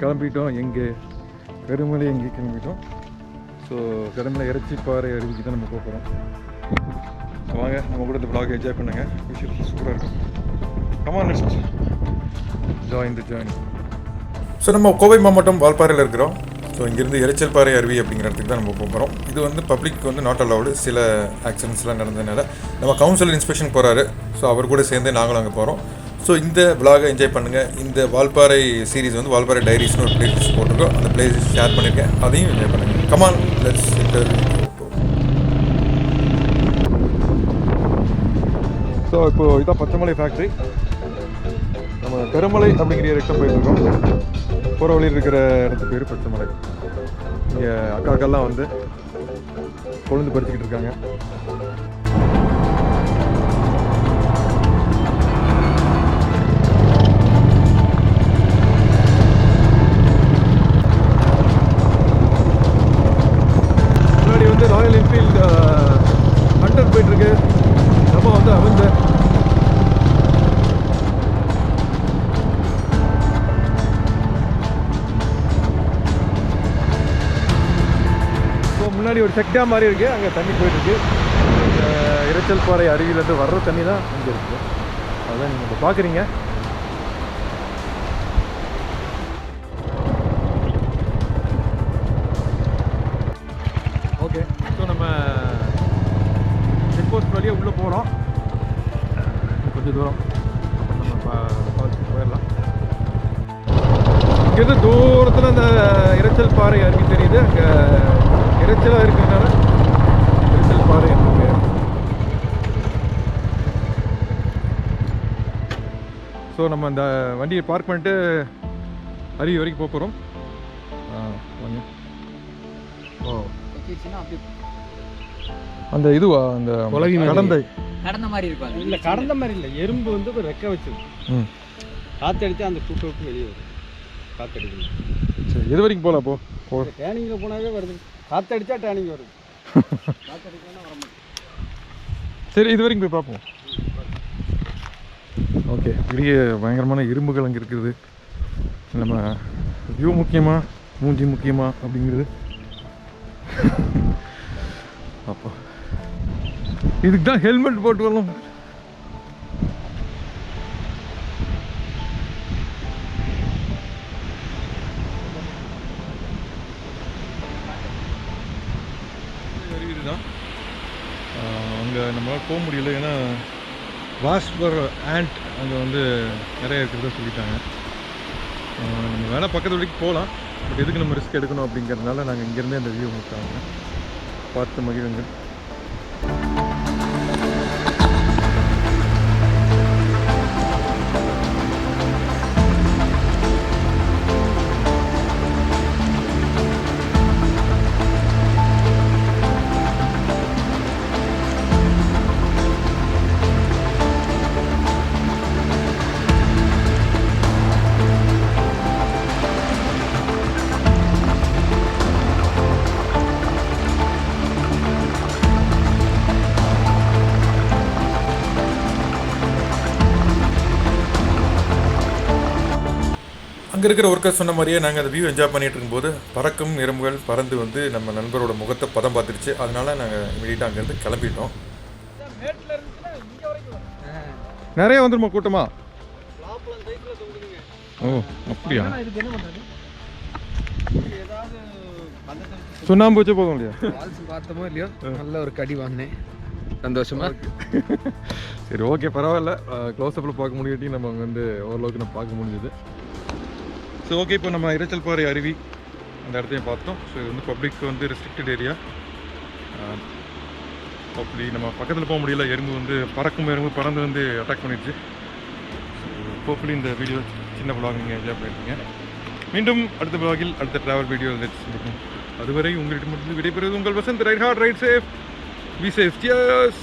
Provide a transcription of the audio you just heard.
கிளம்பிட்டோம். எங்கே? கருமலை எங்கே கிளம்பிட்டோம். ஸோ கருமலை இறைச்சிப்பாறை அருவிக்கு தான் நம்ம போகிறோம் வாங்க நம்ம கூட இந்த பிளாக் என்ஜாய் பண்ணுங்க. விஷயம் சூப்பராக இருக்கும். Come on next join the join so நம்ம கோவை மாவட்டம் வால்பாறையில் இருக்கிறோம். ஸோ இங்கேருந்து எரிச்சல்பாறை அருவி அப்படிங்கிற இடத்துக்கு தான் நம்ம போகிறோம் இது வந்து பப்ளிக் வந்து நாட் அலவுடு சில ஆக்சிடென்ட்ஸ்லாம் நடந்ததுனால நம்ம கவுன்சில் இன்ஸ்பெக்ஷன் போகிறாரு ஸோ அவர் கூட சேர்ந்து நாங்களும் அங்கே போகிறோம் ஸோ இந்த vlog என்ஜாய் பண்ணுங்கள் இந்த வால்பாறை சீரிஸ் வந்து வால்பாறை டைரிஸ்னு ஒரு பிளேஸ் போட்டிருக்கோம். அந்த பிளேஸ் ஷேர் பண்ணியிருக்கேன் அதையும் என்ஜாய் பண்ணுங்கள் கமான் லெட்ஸ் ஸோ இப்போது இதான் பச்சைமலை ஃபேக்ட்ரி நம்ம பெருமலை அப்படிங்கிற இடத்துல போயிட்டுருக்கோம். போகிற வழியில் இருக்கிற இடத்து பேர் பச்சைமலை. இங்கே அக்காக்கெல்லாம் வந்து கொழுந்து பறிச்சுக்கிட்டு இருக்காங்க. போயிட்டுருக்கு. நம்ம வந்து அமைந்த முன்னாடி ஒரு செக்டா மாதிரி இருக்குது அங்கே தண்ணி போயிட்டுருக்கு. இருக்கு இரைச்சல் பாறை அருவியிலேருந்து வர்ற தண்ணி தான் இங்கே இருக்குது அதான் நீங்கள் பாக்குறீங்க. பார்க்குறீங்க போகிறோம் கொஞ்சம் தூரம். அப்புறம் நம்ம பார்த்துட்டு போயிடலாம். இங்கேருந்து தூரத்தில் அந்த இரைச்சல் பாறை அருகே தெரியுது. அங்கே இரைச்சலாக இருக்கிறதுனால இறைச்சல் பாறை என்று ஸோ நம்ம அந்த வண்டியை பார்க் பண்ணிட்டு அருவி வரைக்கும் போக போகிறோம் வாங்க. ஓ. அந்த இதுவா? அந்த. கடந்தை. கடந்த மாதிரி இருக்கும். இல்ல கடந்த மாதிரி இல்ல. எறும்பு வந்து ஒரு ரெக்க வச்சது ம். காத்தடிச்சு அந்த கூட்டு விட்டு வெளியே வரும். காத்தடிக்கணும். சரி எது வரைக்கும் போகலாம் போ? டேனிங்ல போனாவே வருது. காத்தடிச்சா டேனிங் வருது. சரி இது வரைக்கும் போய் பார்ப்போம். ஓகே பெரிய பயங்கரமான இரும்புகள் அங்கே இருக்குது. நம்ம வியூ முக்கியமா மூஞ்சி முக்கியமா அப்படிங்கிறது. அப்போ இதுக்கு தான் ஹெல்மெட் போட்டு வரலாம் அங்கே நம்மளால் போக முடியல. ஏன்னா வாஸ்பர் ஆண்ட் அங்கே வந்து நிறைய இருக்கிறதா சொல்லிட்டாங்க. நம்ம வேணால் பக்கத்து வரைக்கும் போகலாம். பட் எதுக்கு நம்ம ரிஸ்க் எடுக்கணும் அப்படிங்கிறதுனால நாங்கள் இங்கேருந்தே அந்த வியூ முடிச்சாங்க பார்த்து மகிழுங்கள். அங்கே இருக்கிற ஒர்க்கர் சொன்ன மாதிரியே நாங்கள் அந்த வியூ என்ஜாய் பண்ணிட்டு இருக்கும்போது பறக்கும் எறும்புகள் பறந்து வந்து நம்ம நண்பரோட முகத்தை பதம் பார்த்துருச்சு. அதனால நாங்கள் இமீடியட்டாக அங்கேருந்து கிளம்பிட்டோம். மேட்ல இருந்துச்சுன்னா இங்க வரைக்கும் வரும் நிறைய வந்துருமா கூட்டமா? லாப்லாம் சைக்கிள் தொங்குதுங்க ஓ அப்படியா சுண்ணாம்பு வச்சு போதும் இல்லையா? பார்த்தோமோ இல்லையோ? நல்ல ஒரு கடி வாங்கினேன். சந்தோஷமா? சரி ஓகே பரவாயில்ல. க்ளோஸ்அப்பில் பார்க்க முடியாட்டி நம்ம அங்கே வந்து ஓரளவுக்கு நம்ம பார்க்க முடிஞ்சது. ஸோ ஓகே இப்போ நம்ம இரைச்சல் பாறை அருவி அந்த இடத்தையும் பார்த்தோம். ஸோ இது வந்து பப்ளிக் வந்து ரெஸ்ட்ரிக்டட் ஏரியா அப்படி நம்ம பக்கத்தில் போக முடியல. எறும்பு வந்து பறக்கும் எறும்பு பறந்து வந்து அட்டாக் பண்ணிடுச்சு. ஹோப்ஃபுல்லி இந்த வீடியோ சின்ன பிளாக் நீங்கள் என்ஜாய் பண்ணியிருக்கீங்க மீண்டும் அடுத்த பிளாகில் அடுத்த ட்ராவல் வீடியோ இருக்கும் அதுவரை உங்களிடமிருந்து விடைபெறுவது உங்கள் Vasanth. Ride hard ride safe be safe cheers